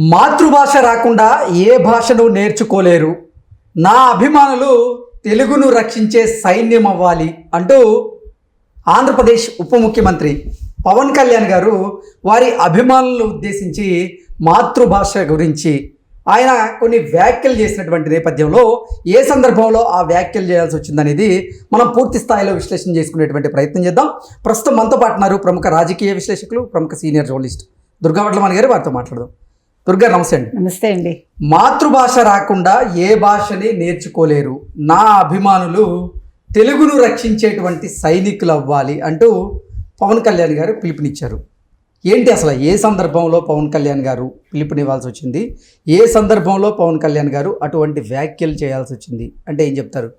మాతృభాష రాకుండా ఏ భాషను నేర్చుకోలేరు. నా అభిమానులు తెలుగును రక్షించే సైన్యం అవ్వాలి అంటూ ఆంధ్రప్రదేశ్ ఉప ముఖ్యమంత్రి పవన్ కళ్యాణ్ గారు వారి అభిమానులను ఉద్దేశించి మాతృభాష గురించి ఆయన కొన్ని వ్యాఖ్యలు చేసినటువంటి నేపథ్యంలో ఏ సందర్భంలో ఆ వ్యాఖ్యలు చేయాల్సి వచ్చిందనేది మనం పూర్తి స్థాయిలో విశ్లేషణ చేసుకునేటువంటి ప్రయత్నం చేద్దాం. ప్రస్తుతం మనతో పాటున్నారు ప్రముఖ రాజకీయ విశ్లేషకులు ప్రముఖ సీనియర్ జర్నలిస్ట్ దుర్గా వడ్లమణి గారు వారితో మాట్లాడదాం. దుర్గా నమస్తే అండి. నమస్తే అండి. మాతృభాష రాకుండా ఏ భాషని నేర్చుకోలేరు. నా అభిమానులు తెలుగును రక్షించేటువంటి సైనికులు అవ్వాలి అంటూ పవన్ కళ్యాణ్ గారు పిలుపునిచ్చారు. ఏంటి అసలు ఏ సందర్భంలో పవన్ కళ్యాణ్ గారు పిలుపునివ్వాల్సి వచ్చింది? ఏ సందర్భంలో పవన్ కళ్యాణ్ గారు అటువంటి వ్యాఖ్యలు చేయాల్సి వచ్చింది? అంటే ఏం చెప్తారు?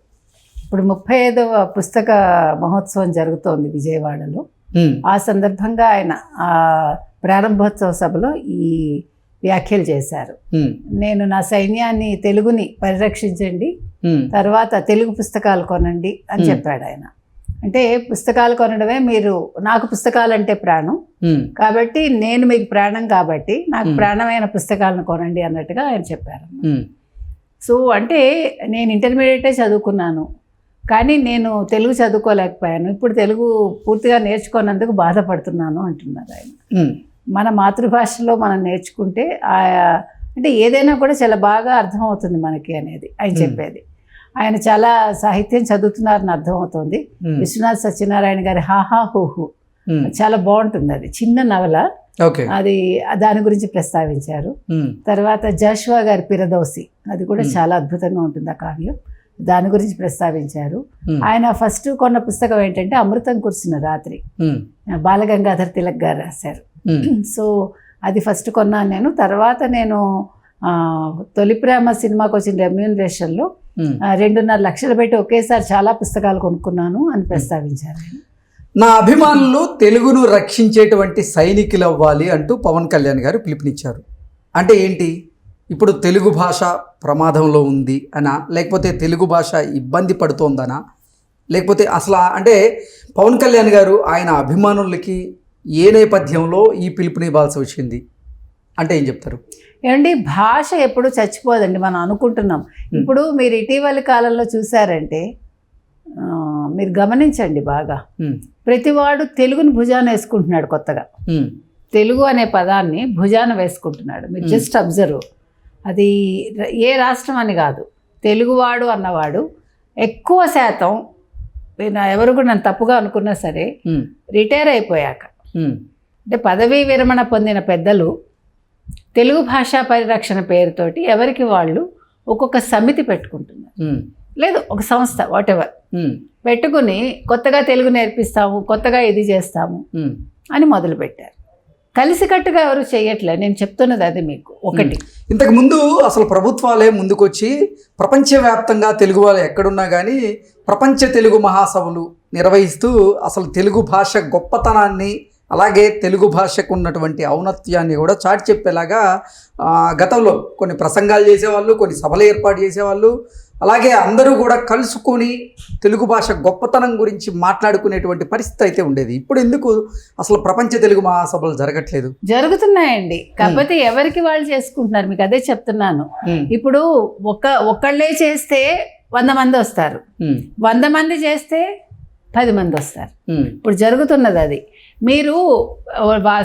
ఇప్పుడు ముప్పై ఐదవ పుస్తక మహోత్సవం జరుగుతోంది విజయవాడలో. ఆ సందర్భంగా ఆయన ఆ ప్రారంభోత్సవ సభలో ఈ వ్యాఖ్యలు చేశారు. నేను నా సైన్యాన్ని తెలుగుని పరిరక్షించండి తర్వాత తెలుగు పుస్తకాలు కొనండి అని. చెప్పాడు ఆయన. అంటే పుస్తకాలు కొనడమే మీరు నాకు పుస్తకాలు అంటే ప్రాణం కాబట్టి నేను మీకు ప్రాణం కాబట్టి నాకు. ప్రాణమైన పుస్తకాలను కొనండి అన్నట్టుగా ఆయన చెప్పారు. సో అంటే నేను ఇంటర్మీడియటే చదువుకున్నాను. కానీ నేను తెలుగు చదువుకోలేకపోయాను. ఇప్పుడు తెలుగు పూర్తిగా నేర్చుకున్నందుకు బాధపడుతున్నాను అంటున్నారు ఆయన. మన మాతృభాషలో మనం నేర్చుకుంటే ఆ అంటే ఏదైనా కూడా చాలా బాగా అర్థమవుతుంది మనకి అనేది ఆయన. చెప్పేది. ఆయన చాలా సాహిత్యం చదువుతున్నారని అర్థమవుతుంది. విశ్వనాథ్ సత్యనారాయణ గారి హాహా హూహు చాలా బాగుంటుంది అది. చిన్న నవల. అది దాని గురించి ప్రస్తావించారు. తర్వాత జాషువా గారి పిరదోసి. అది కూడా. చాలా అద్భుతంగా ఉంటుంది ఆ కావ్యం. దాని గురించి ప్రస్తావించారు. ఆయన ఫస్ట్ కొన్న పుస్తకం ఏంటంటే అమృతం కురిసిన రాత్రి. బాలగంగాధర్ తిలక్ గారు రాశారు. సో అది ఫస్ట్ కొన్నాను నేను. తర్వాత నేను తొలి ప్రేమ సినిమాకి వచ్చిన రెమ్యూనరేషన్లో. ఆ, రెండున్నర లక్షలు పెట్టి ఒకేసారి చాలా పుస్తకాలు కొనుక్కున్నాను అని ప్రస్తావించారు. ఆయన. నా అభిమానులు తెలుగును రక్షించేటువంటి సైనికులు అవ్వాలి అంటూ పవన్ కళ్యాణ్ గారు పిలుపునిచ్చారు. అంటే ఏంటి? ఇప్పుడు తెలుగు భాష ప్రమాదంలో ఉంది అనా? లేకపోతే తెలుగు భాష ఇబ్బంది పడుతోందనా? లేకపోతే అసలు అంటే పవన్ కళ్యాణ్ గారు ఆయన అభిమానులకి ఏ నేపథ్యంలో ఈ పిలుపునివ్వాల్సి వచ్చింది? అంటే ఏం చెప్తారు? ఏమండి భాష ఎప్పుడు చచ్చిపోదండి మనం అనుకుంటున్నాం. ఇప్పుడు మీరు ఇటీవలి కాలంలో చూసారంటే మీరు గమనించండి బాగా. ప్రతివాడు తెలుగుని భుజాన వేసుకుంటున్నాడు కొత్తగా. తెలుగు అనే పదాన్ని భుజాన వేసుకుంటున్నాడు. మీరు. Just observe. అది ఏ రాష్ట్రం అని కాదు. తెలుగువాడు అన్నవాడు ఎక్కువ శాతం ఎవరు కూడా నన్ను తప్పుగా అనుకున్నా సరే రిటైర్ అయిపోయాక. అంటే పదవీ విరమణ పొందిన పెద్దలు తెలుగు భాషా పరిరక్షణ పేరుతోటి ఎవరికి వాళ్ళు ఒక్కొక్క సమితి పెట్టుకుంటున్నారు. లేదు ఒక సంస్థ వాట్ ఎవర్ ఉమ్, పెట్టుకుని కొత్తగా తెలుగు నేర్పిస్తాము కొత్తగా ఇది చేస్తాము. అని మొదలుపెట్టారు. కలిసికట్టుగా ఎవరు చేయట్లే నేను చెప్తున్నది అది మీకు ఒకటి. ఇంతకు ముందు అసలు ప్రభుత్వాలే ముందుకొచ్చి ప్రపంచవ్యాప్తంగా తెలుగు వాళ్ళు ఎక్కడున్నా కానీ ప్రపంచ తెలుగు మహాసభలు నిర్వహిస్తూ అసలు తెలుగు భాష గొప్పతనాన్ని అలాగే తెలుగు భాషకు ఉన్నటువంటి ఔన్నత్యాన్ని కూడా చాటి చెప్పేలాగా గతంలో కొన్ని ప్రసంగాలు చేసేవాళ్ళు కొన్ని సభలు ఏర్పాటు చేసేవాళ్ళు అలాగే అందరూ కూడా కలుసుకొని తెలుగు భాష గొప్పతనం గురించి మాట్లాడుకునేటువంటి పరిస్థితి అయితే ఉండేది. ఇప్పుడు ఎందుకు అసలు ప్రపంచ తెలుగు మహాసభలు జరగట్లేదు? జరుగుతున్నాయండి. కాకపోతే ఎవరికి వాళ్ళు చేసుకుంటున్నారు? మీకు అదే చెప్తున్నాను. ఇప్పుడు ఒక ఒకళ్ళే చేస్తే వంద మంది వస్తారు. వంద మంది చేస్తే పది మంది వస్తారు. ఇప్పుడు జరుగుతున్నది అది. మీరు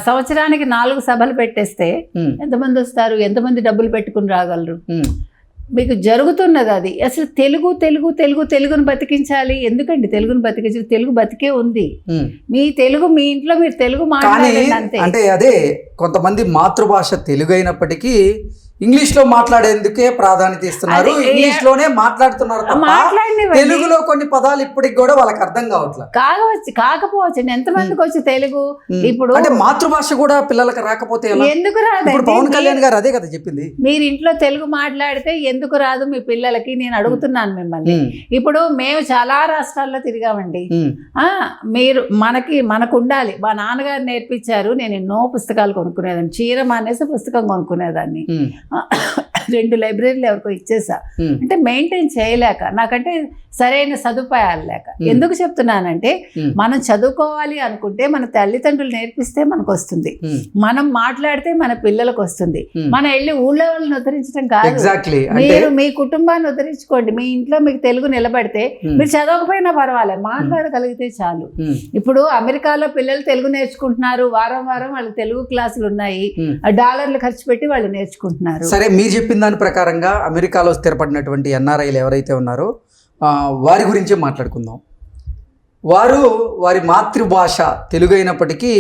సంవత్సరానికి నాలుగు సభలు పెట్టేస్తే ఎంతమంది వస్తారు? ఎంతమంది డబ్బులు పెట్టుకుని రాగలరు. మీకు జరుగుతున్నది అది. అసలు తెలుగు తెలుగు తెలుగు తెలుగును బతికించాలి. ఎందుకండి తెలుగును బతికించాలి? తెలుగు బతికే ఉంది. మీ తెలుగు మీ ఇంట్లో మీరు తెలుగు అంతే. అంటే అదే కొంతమంది మాతృభాష తెలుగు అయినప్పటికీ ఇంగ్లీష్లో మాట్లాడేందుకే ప్రాధాన్యత ఇస్తున్నారు. ఇంగ్లీష్లోనే మాట్లాడుతున్నారు తెలుగులో కొన్ని పదాలు ఇప్పటికి కూడా వాళ్ళకి అర్థం కావట్లేదు కావచ్చు కాకపోవచ్చు. ఎంతమందికి వచ్చి తెలుగు? ఇప్పుడు అంటే మాతృభాష కూడా పిల్లలకు రాకపోతే ఎందుకు ఇప్పుడు రాదండి పవన్ కళ్యాణ్ గారు అదే కదా చెప్పింది. మీరు ఇంట్లో తెలుగు మాట్లాడితే ఎందుకు రాదు మీ పిల్లలకి? నేను అడుగుతున్నాను మిమ్మల్ని. ఇప్పుడు మేము చాలా రాష్ట్రాల్లో తిరిగామండి. మీరు మనకి మనకు ఉండాలి మా నాన్నగారు నేర్పించారు. నేను ఎన్నో పుస్తకాలు కొనుక్కునేదాన్ని. చీర మానేసి పుస్తకం కొనుక్కునేదాన్ని. రెండు లైబ్రరీలు ఎవరికో ఇచ్చేసా. ఉమ్, అంటే మెయింటైన్ చేయలేక. నాకంటే సరైన సదుపాయాలు లేక. ఎందుకు చెప్తున్నానంటే మనం చదువుకోవాలి అనుకుంటే మన తల్లిదండ్రులు నేర్పిస్తే మనకు వస్తుంది మనం మాట్లాడితే మన పిల్లలకు వస్తుంది. మనం వెళ్ళి ఊళ్ళో వాళ్ళని ఉద్ధరించడం కాదు. మీరు మీ కుటుంబాన్ని ఉద్ధరించుకోండి. మీ ఇంట్లో మీకు తెలుగు నిలబడితే మీరు చదవకపోయినా పర్వాలేదు. మాట్లాడగలిగితే చాలు. ఇప్పుడు అమెరికాలో పిల్లలు తెలుగు నేర్చుకుంటున్నారు. వారం వారం వాళ్ళకి తెలుగు క్లాసులు ఉన్నాయి. డాలర్లు ఖర్చు పెట్టి వాళ్ళు నేర్చుకుంటున్నారు. సరే మీరు చెప్పిన దాని ప్రకారంగా అమెరికాలో స్థిరపడినటువంటి ఎన్ఆర్ఐలు ఎవరైతే ఉన్నారో వారి గురించే మాట్లాడుకుందాం. వారు వారి మాతృభాష తెలుగు అయినప్పటికీ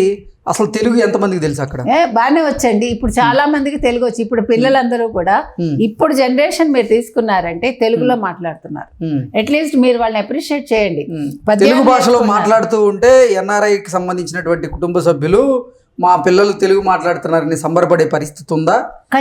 అసలు తెలుగు ఎంతమందికి తెలుసు అక్కడ? ఏ బాగానే వచ్చండి. ఇప్పుడు చాలా మందికి తెలుగు వచ్చి ఇప్పుడు పిల్లలందరూ కూడా ఇప్పుడు జనరేషన్ మీరు తీసుకున్నారంటే తెలుగులో మాట్లాడుతున్నారు. అట్లీస్ట్ మీరు వాళ్ళని అప్రిషియేట్ చేయండి. తెలుగు భాషలో. మాట్లాడుతూ ఉంటే ఎన్ఆర్ఐకి సంబంధించినటువంటి కుటుంబ సభ్యులు మా పిల్లలు తెలుగు మాట్లాడుతున్నారని సంబరపడే పరిస్థితి ఉందా?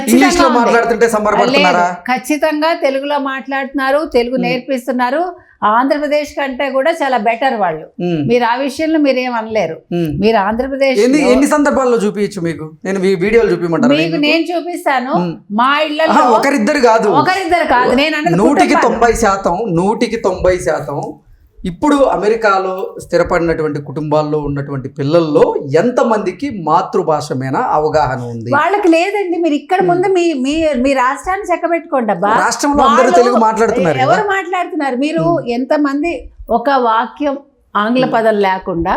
ఇంగ్లీష్లో. మాట్లాడుతుంటే సంబరపడుతున్నారా? ఖచ్చితంగా తెలుగులో మాట్లాడుతున్నారు తెలుగు నేర్పిస్తున్నారు. ఆంధ్రప్రదేశ్ కంటే కూడా చాలా బెటర్ వాళ్ళు. మీరు ఆ విషయంలో మీరు ఏం అనలేరు. మీరు ఆంధ్రప్రదేశ్ ఎన్ని సందర్భాల్లో చూపించచ్చు మీకు? నేను ఈ వీడియోలు చూపించమంటారా మీకు నేను చూపిస్తాను. మా ఆహా, ఇళ్ళలో ఒకరిద్దరు కాదు. ఒకరిద్దరు కాదు. నేను నూటికి. తొంభై శాతం నూటికి తొంభై శాతం ఇప్పుడు అమెరికాలో స్థిరపడినటువంటి కుటుంబాల్లో ఉన్నటువంటి పిల్లల్లో ఎంతమందికి మాతృభాష మీద అవగాహన ఉంది? వాళ్ళకి లేదండి. మీరు ఇక్కడ ముందు మీ మీ మీ రాష్ట్రాన్ని చెక్కబెట్టుకోండి అబ్బా. రాష్ట్రంలో అందరూ తెలుగు మాట్లాడుతున్నారు ఎవరు మాట్లాడుతున్నారు? మీరు ఎంతమంది ఒక వాక్యం ఆంగ్ల పదం లేకుండా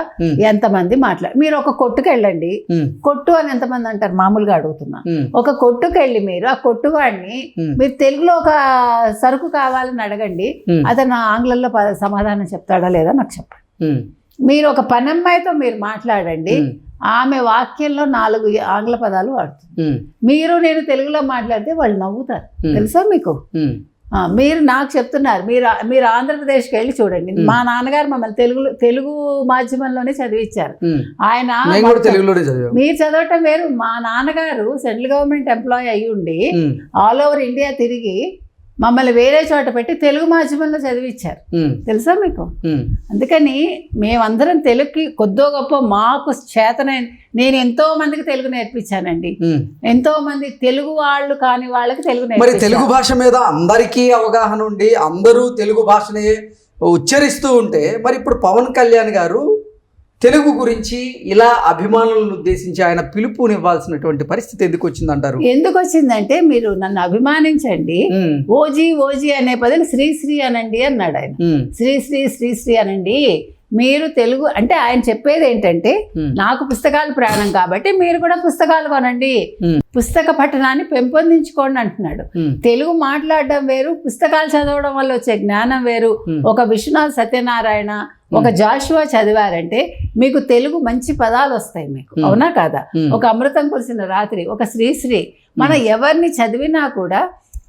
ఎంతమంది మాట్లాడు మీరు ఒక కొట్టుకు వెళ్ళండి ఉమ్, కొట్టు అని ఎంతమంది అంటారు? మామూలుగా అడుగుతున్నా. ఒక కొట్టుకు వెళ్ళి మీరు ఆ కొట్టువాడిని మీరు తెలుగులో ఒక సరుకు కావాలని అడగండి. అతను ఆంగ్లంలో సమాధానం చెప్తాడా లేదా నాకు చెప్పండి. మీరు ఒక పనమ్మాయితో మీరు మాట్లాడండి. ఆమె వాక్యంలో నాలుగు ఆంగ్ల పదాలు వాడుతుంది. మీరు నేను తెలుగులో మాట్లాడితే వాళ్ళు నవ్వుతారు. తెలుసా మీకు? మీరు నాకు చెప్తున్నారు. మీరు మీరు ఆంధ్రప్రదేశ్కి వెళ్ళి చూడండి. మ్. నాన్నగారు మమ్మల్ని తెలుగు తెలుగు మాధ్యమంలోనే చదివించారు. ఆయన మీరు చదవటం వేరు. మా నాన్నగారు సెంట్రల్ గవర్నమెంట్ ఎంప్లాయీ అయ్యి ఉండి ఆల్ ఓవర్ ఇండియా తిరిగి మమ్మల్ని వేరే చోట పెట్టి తెలుగు మాధ్యమంలో చదివించారు తెలుసా మీకు? అందుకని మేమందరం తెలుగుకి కొద్దో గొప్ప మాకు చేతనైన నేను ఎంతో మందికి తెలుగు నేర్పించానండి. ఎంతో మంది తెలుగు వాళ్ళు కాని వాళ్ళకి తెలుగు మరి తెలుగు భాష మీద అందరికీ అవగాహన ఉండి అందరూ తెలుగు భాషని ఉచ్చరిస్తూ ఉంటే మరి ఇప్పుడు పవన్ కళ్యాణ్ గారు తెలుగు గురించి ఇలా అభిమానులను ఉద్దేశించి ఆయన పిలుపునివ్వాల్సినటువంటి పరిస్థితి ఎందుకు వచ్చిందంటారు? ఎందుకు వచ్చిందంటే మీరు నన్ను అభిమానించండి. ఓజీ ఓజీ అనే పదని శ్రీ శ్రీ అనండి అన్నాడు ఆయన ఉమ్, శ్రీ శ్రీ శ్రీ శ్రీ అనండి. మీరు తెలుగు అంటే ఆయన చెప్పేది ఏంటంటే నాకు పుస్తకాలు ప్రాణం కాబట్టి మీరు కూడా పుస్తకాలు కొనండి. పుస్తక పఠనాన్ని పెంపొందించుకోండి అంటున్నాడు. తెలుగు మాట్లాడడం వేరు పుస్తకాలు చదవడం వల్ల వచ్చే జ్ఞానం వేరు. ఒక విశ్వనాథ్ సత్యనారాయణ ఒక జాషువా చదివారంటే మీకు తెలుగు మంచి పదాలు వస్తాయి మీకు. అవునా కాదా? ఒక అమృతం కురిసిన రాత్రి ఒక శ్రీశ్రీ మనం ఎవరిని చదివినా కూడా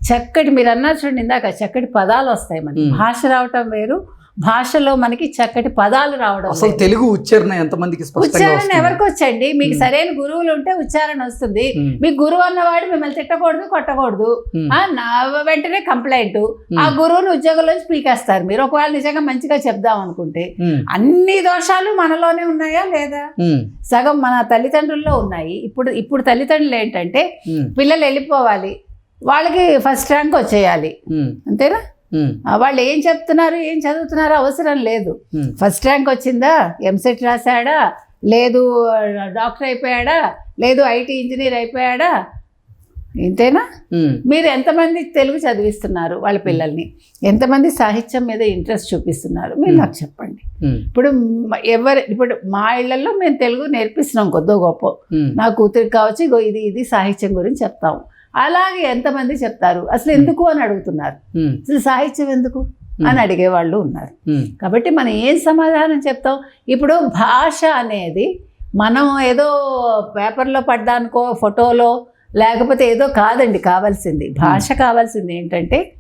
చక్కటి మీరు అన్నారు చూడండి ఇందాక చక్కటి పదాలు వస్తాయి మనకి. భాష రావటం వేరు భాషలో మనకి చక్కటి పదాలు రావడం అసలు. తెలుగు ఉచ్చారణ ఎంతమందికి ఉచ్చారణ ఎవరికి వచ్చండి? మీకు. సరైన గురువులు ఉంటే ఉచ్చారణ వస్తుంది. మీకు గురువు అన్నవాడు మిమ్మల్ని తిట్టకూడదు కొట్టకూడదు. ఉమ్, ఆ, నా వెంటనే కంప్లైంట్ ఆ గురువుని ఉద్యోగంలోంచి పీకేస్తారు మీరు ఒకవేళ నిజంగా మంచిగా చెప్దాం అనుకుంటే అన్ని దోషాలు మనలోనే ఉన్నాయా లేదా? సగం మన తల్లిదండ్రుల్లో ఉన్నాయి. ఇప్పుడు ఇప్పుడు తల్లిదండ్రులు ఏంటంటే పిల్లలు వెళ్ళిపోవాలి. వాళ్ళకి ఫస్ట్ ర్యాంక్ వచ్చేయాలి. అంతేనా? వాళ్ళు ఏం చెప్తున్నారు ఏం చదువుతున్నారో అవసరం లేదు. ఫస్ట్ ర్యాంక్ వచ్చిందా? ఎంసెట్ రాశాడా? లేదు డాక్టర్ అయిపోయాడా? లేదు ఐటీ ఇంజనీర్ అయిపోయాడా? ఇంతేనా? మీరు ఎంతమంది తెలుగు చదివిస్తున్నారు వాళ్ళ పిల్లల్ని? ఎంతమంది సాహిత్యం మీద ఇంట్రెస్ట్ చూపిస్తున్నారు? మీరు నాకు చెప్పండి. ఇప్పుడు ఎవరు ఇప్పుడు మా ఇళ్ళలో మేము తెలుగు నేర్పిస్తున్నాం కొద్దో గొప్ప. నా కూతురికి కావచ్చు ఇది ఇది సాహిత్యం గురించి చెప్తాము అలాగే ఎంతమంది చెప్తారు? అసలు ఎందుకు అని అడుగుతున్నారు. అసలు సాహిత్యం ఎందుకు? అని అడిగే వాళ్ళు ఉన్నారు. కాబట్టి మనం ఏం సమాధానం చెప్తాం? ఇప్పుడు భాష అనేది మనం ఏదో పేపర్లో పడ్డానుకో ఫోటోలో లేకపోతే ఏదో కాదండి కావాల్సింది. భాష కావాల్సింది ఏంటంటే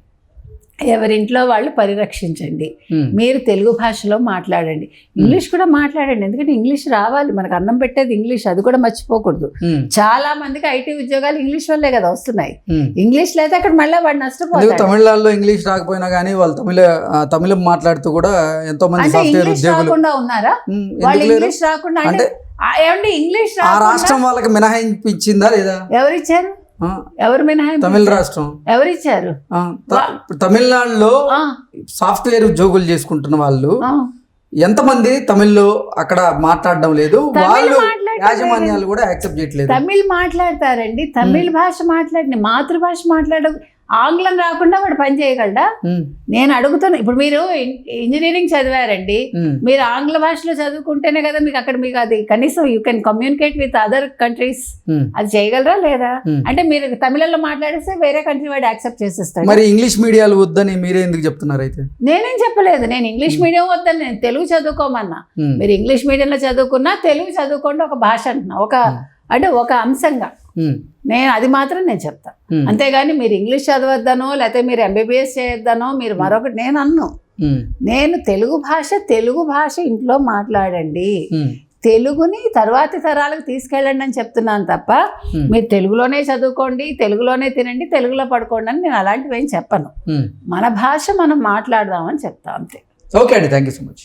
ఎవరింట్లో వాళ్ళు పరిరక్షించండి. మీరు తెలుగు భాషలో మాట్లాడండి. ఇంగ్లీష్ కూడా మాట్లాడండి. ఎందుకంటే ఇంగ్లీష్ రావాలి. మనకు అన్నం పెట్టేది ఇంగ్లీష్. అది కూడా మర్చిపోకూడదు. చాలా మందికి ఐటీ ఉద్యోగాలు ఇంగ్లీష్ వల్లే కదా వస్తున్నాయి. ఇంగ్లీష్ లేదా అక్కడ మళ్ళీ వాడు నష్టపోతాడు. తమిళనాడులో ఇంగ్లీష్ రాకపోయినా కానీ వాళ్ళు తమిళ తమిళం మాట్లాడుతూ కూడా ఎంతో మంది సాఫ్ట్వేర్ ఉద్యోగులు రాకుండా ఉన్నారా? వాళ్ళు ఇంగ్లీష్ రాకుండా అంటే ఏమండి? ఇంగ్లీష్ రాష్ట్రం వాళ్ళకి మినహాయింపించిందా లేదా? ఎవరిచ్చారు? ఎవరు మినహాయింపు తమిళ రాష్ట్రం. త- ఇప్పుడు తమిళనాడులో సాఫ్ట్వేర్ ఉద్యోగులు చేసుకుంటున్న వాళ్ళు. ఎంతమంది తమిళ్ళో అక్కడ మాట్లాడడం లేదు? వాళ్ళు యాజమాన్యాలు కూడా యాక్సెప్ట్ చేయట్లేదు. తమిళ్ మాట్లాడతారండి. తమిళ్ భాష మాట్లాడి మాతృభాష మాట్లాడ ఆంగ్లం రాకుండా వాడు పని చేయగలడా? నేను అడుగుతున్నా ఇప్పుడు మీరు ఇంజనీరింగ్ చదివారండి. మీరు ఆంగ్ల భాషలో చదువుకుంటేనే కదా మీకు అక్కడ మీకు అది కనీసం you can communicate with other countries. అది చేయగలరా లేదా. అంటే మీరు తమిళంలో మాట్లాడిస్తే వేరే కంట్రీ వాడు యాక్సెప్ట్ చేసేస్తాడు. మరి ఇంగ్లీష్ మీడియాలు వద్దని మీరే ఎందుకు చెప్తున్నారు అయితే? నేనేం చెప్పలేదు. నేను ఇంగ్లీష్ మీడియం వద్దని నేను తెలుగు చదువుకోమన్నా. మీరు ఇంగ్లీష్ మీడియంలో చదువుకున్నా తెలుగు చదువుకోండి ఒక భాష అంటున్నా. ఒక అంటే ఒక అంశంగా. నేను అది మాత్రం నేను చెప్తా. ఉమ్, అంతేగాని మీరు ఇంగ్లీష్ చదవద్దనో లేకపోతే మీరు ఎంబీబీఎస్ చేయొద్దనో మీరు మరొకటి నేను అన్ను. నేను తెలుగు భాష తెలుగు భాష ఇంట్లో మాట్లాడండి. తెలుగుని తర్వాతి తరాలకు తీసుకెళ్ళండి అని చెప్తున్నాను తప్ప మీరు తెలుగులోనే చదువుకోండి తెలుగులోనే తినండి తెలుగులో పడుకోండి అని నేను అలాంటివి ఏం చెప్పను. మన భాష మనం మాట్లాడదామని చెప్తా అంతే. ఓకే అండి. Thank you so much.